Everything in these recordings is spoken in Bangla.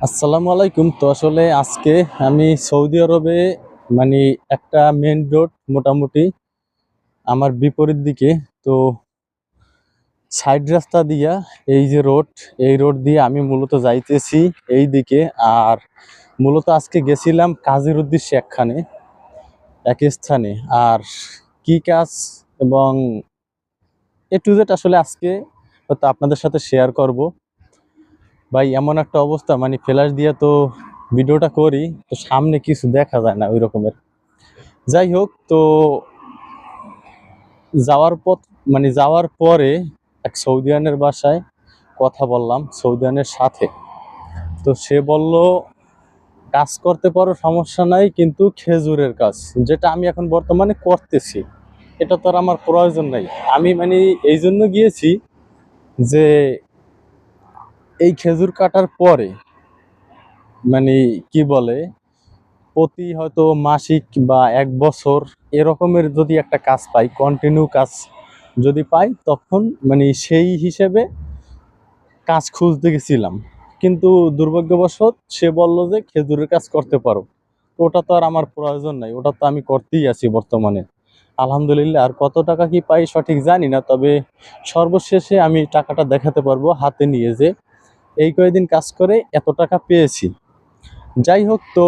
আসসালামু আলাইকুম। তো আসলে আজকে আমি সৌদি আরবে মানে একটা মেন রোড মোটামুটি আমার বিপরীত দিকে। তো সাইড রাস্তা দিয়া এই যে রোড এই রোড দিয়ে আমি মূলত যাইতেছি এই দিকে আর মূলত আজকে গেছিলাম কাজের উদ্দেশ্যে একখানে, এক স্থানে। আর কি কাজ এবং এ টু জেড আসলে আজকে হয়তো আপনাদের সাথে শেয়ার করব। ভাই, এমন একটা অবস্থা মানে ফ্ল্যাশ দিয়ে তো ভিডিওটা করি, তো সামনে কিছু দেখা যায় না ওই রকমের যাই হোক, তো যাওয়ার পথ মানে যাওয়ার পরে এক সৌদিয়ানের বাসায় কথা বললাম, সৌদিয়ানের সাথে। তো সে বলল, কাজ করতে পারো, সমস্যা নাই, কিন্তু খেজুরের কাজ, যেটা আমি এখন বর্তমানে করতেছি, এটা তো আর আমার প্রয়োজন নাই। আমি মানে এই জন্য গিয়েছি যে এই খেজুর কাটার পরে মানে কি বলে, প্রতি হয়তো মাসিক বা এক বছর এরকমের যদি একটা কাজ পাই কন্টিনিউ কাজ যদি পাই, তখন মানে সেই হিসেবে কাজ খুঁজতে গেছিলাম। কিন্তু দুর্ভাগ্যবশত সে বলল যে, খেজুরের কাজ করতে পারো। ওটা তো আর আমার প্রয়োজন নাই, ওটা তো আমি করতেই আছি বর্তমানে। আলহামদুলিল্লাহ, আর কত টাকা কি পাই সঠিক জানি না, তবে সর্বশেষে আমি টাকাটা দেখাতে পারব হাতে নিয়ে যে এই কয়েকদিন কাজ করে এত টাকা পেয়েছি। যাই হোক, তো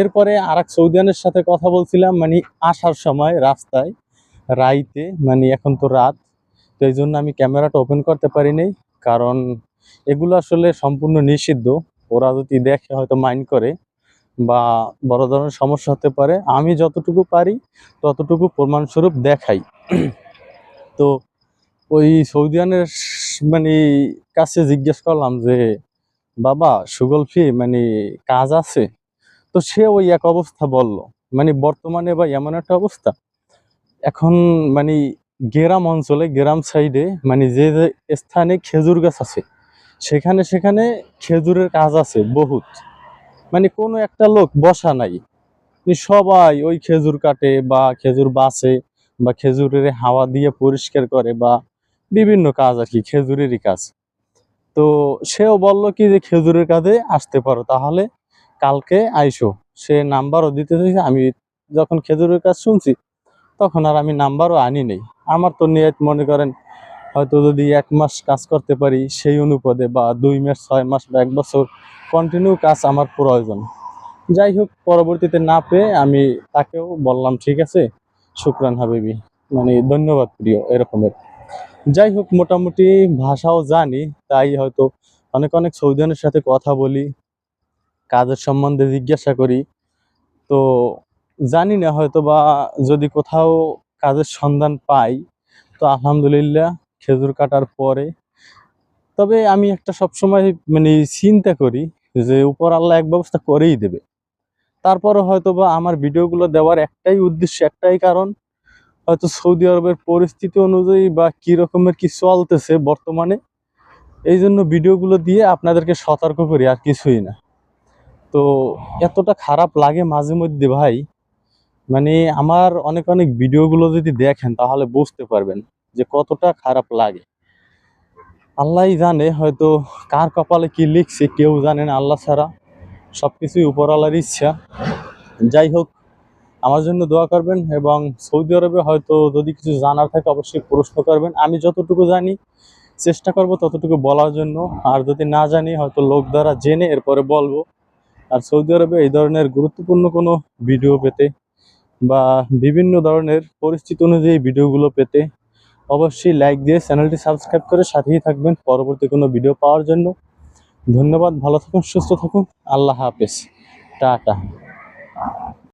এরপরে আর এক সৌদিয়ানের সাথে কথা বলছিলাম মানে আসার সময় রাস্তায়, রাইতে মানে এখন তো রাত, তো এই জন্য আমি ক্যামেরাটা ওপেন করতে পারিনি কারণ এগুলো আসলে সম্পূর্ণ নিষিদ্ধ। ওরা যদি দেখে, হয়তো মাইন্ড করে, বা বড় ধরনের সমস্যা হতে পারে। আমি যতটুকু পারি, ততটুকু প্রমাণস্বরূপ দেখাই। তো ওই সৌদিয়ানের মানে কাছে জিজ্ঞেস করলাম যে, বাবা সুগল ফি মানে কাজ আছে? তো সে ওই এক অবস্থা বলল। মানে বর্তমানে বা এমন একটা অবস্থা। এখন মানে গ্রাম অঞ্চলে, গ্রাম সাইডে মানে যে যে স্থানে খেজুর গাছ আছে, সেখানে সেখানে খেজুরের কাজ আছে বহুত। মানে কোনো একটা লোক বসা নাই। মানে সবাই ওই খেজুর কাটে বা খেজুর বাসে বা খেজুরের হাওয়া দিয়ে পরিষ্কার করে বা বিভিন্ন কাজ আর কি, খেজুরেরই কাজ। তো সেও বলল কি যে, খেজুরের কাজে আসতে পারো, তাহলে কালকে আইসো। সে নাম্বারও দিতে চাইছে, আমি যখন খেজুরের কাজ শুনছি, তখন আর আমি নাম্বারও আনি নেই। আমার তো নিয়ত মনে করেন, হয়তো যদি এক মাস কাজ করতে পারি, সেই অনুপাতে বা দুই মাস, ছয় মাস বা এক বছর কন্টিনিউ কাজ আমার প্রয়োজন। যাই হোক, পরবর্তীতে না পেয়ে আমি তাকেও বললাম, ঠিক আছে, শুক্রান হাবিবি মানে ধন্যবাদ প্রিয়, এরকমের। যাই হোক, মোটামুটি ভাষাও জানি, তাই হয়তো অনেক অনেক সৌদিয়ানের সাথে কথা বলি, কাজের সম্বন্ধে জিজ্ঞাসা করি। তো জানি না হয়তো বা যদি কোথাও কাজের সন্ধান পাই, তো আলহামদুলিল্লাহ খেজুর কাটার পরে। তবে আমি একটা সবসময় মানে চিন্তা করি যে উপর আল্লাহ এক ব্যবস্থা করেই দেবে। তারপরে হয়তো বা আমার ভিডিওগুলো দেওয়ার একটাই উদ্দেশ্য, একটাই কারণ হয়তো সৌদি আরবের পরিস্থিতি অনুযায়ী বা কি রকমের কি চলতেছে বর্তমানে, এই জন্য ভিডিওগুলো দিয়ে আপনাদেরকে সতর্ক করি, আর কিছুই না। তো এতটা খারাপ লাগে মাঝে মধ্যে ভাই। মানে আমার অনেক অনেক ভিডিওগুলো যদি দেখেন, তাহলে বুঝতে পারবেন যে কতটা খারাপ লাগে। আল্লাহই জানে হয়তো কার কপালে কি লিখছে, কেউ জানে না, আল্লাহ ছাড়া সব কিছুই উপরওয়ালার ইচ্ছা। যাই হোক আমার জন্য দোয়া করবেন এবং সৌদি আরবে হয়তো যদি কিছু জানার থাকে অবশ্যই প্রশ্ন করবেন। আমি যতটুকু জানি, চেষ্টা করব ততটুকু বলার জন্য। আর যদি না জানি, হয়তো লোক দ্বারা জেনে এরপরে বলব। আর সৌদি আরবে এই ধরনের গুরুত্বপূর্ণ কোনো ভিডিও পেতে বা বিভিন্ন ধরনের পরিস্থিতি অনুযায়ী ভিডিওগুলো পেতে অবশ্যই লাইক দিয়ে চ্যানেলটি সাবস্ক্রাইব করে সাথেই থাকবেন পরবর্তী কোনো ভিডিও পাওয়ার জন্য। ধন্যবাদ, ভালো থাকুন, সুস্থ থাকুন। আল্লাহ হাফেজ। টাটা।